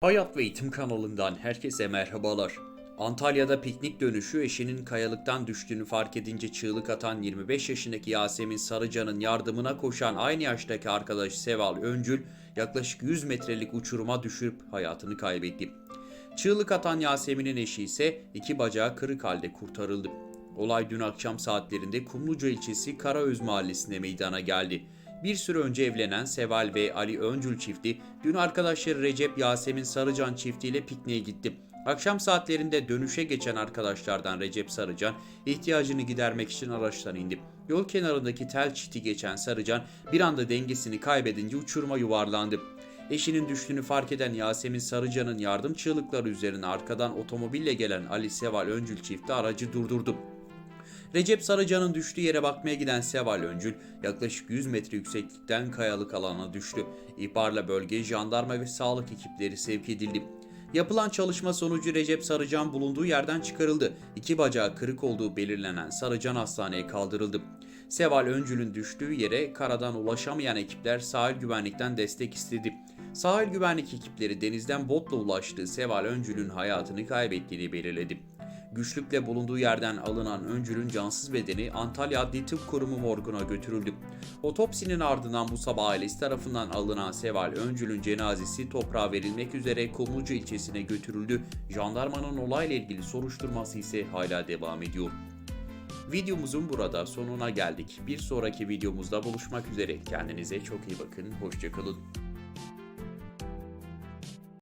Hayat ve Eğitim kanalından herkese merhabalar. Antalya'da piknik dönüşü eşinin kayalıktan düştüğünü fark edince çığlık atan 25 yaşındaki Yasemin Sarıcan'ın yardımına koşan aynı yaştaki arkadaş Seval Öncül yaklaşık 100 metrelik uçuruma düşürüp hayatını kaybetti. Çığlık atan Yasemin'in eşi ise iki bacağı kırık halde kurtarıldı. Olay dün akşam saatlerinde Kumluca ilçesi Karaöz mahallesinde meydana geldi. Bir süre önce evlenen Seval ve Ali Öncül çifti dün arkadaşları Recep Yasemin Sarıcan çiftiyle pikniğe gitti. Akşam saatlerinde dönüşe geçen arkadaşlardan Recep Sarıcan ihtiyacını gidermek için araçtan indi. Yol kenarındaki tel çiti geçen Sarıcan bir anda dengesini kaybedince uçuruma yuvarlandı. Eşinin düştüğünü fark eden Yasemin Sarıcan'ın yardım çığlıkları üzerine arkadan otomobille gelen Ali Seval Öncül çifti aracı durdurdu. Recep Sarıcan'ın düştüğü yere bakmaya giden Seval Öncül yaklaşık 100 metre yükseklikten kayalık alana düştü. İhbarla bölgeye jandarma ve sağlık ekipleri sevk edildi. Yapılan çalışma sonucu Recep Sarıcan bulunduğu yerden çıkarıldı. İki bacağı kırık olduğu belirlenen Sarıcan hastaneye kaldırıldı. Seval Öncül'ün düştüğü yere karadan ulaşamayan ekipler sahil güvenlikten destek istedi. Sahil güvenlik ekipleri denizden botla ulaştığı Seval Öncül'ün hayatını kaybettiğini belirledi. Güçlükle bulunduğu yerden alınan öncülün cansız bedeni Antalya Adli Tıp Kurumu morguna götürüldü. Otopsinin ardından bu sabah ailesi tarafından alınan Seval Öncül'ün cenazesi toprağa verilmek üzere Kumlucu ilçesine götürüldü. Jandarmanın olayla ilgili soruşturması ise hala devam ediyor. Videomuzun burada sonuna geldik. Bir sonraki videomuzda buluşmak üzere. Kendinize çok iyi bakın. Hoşçakalın.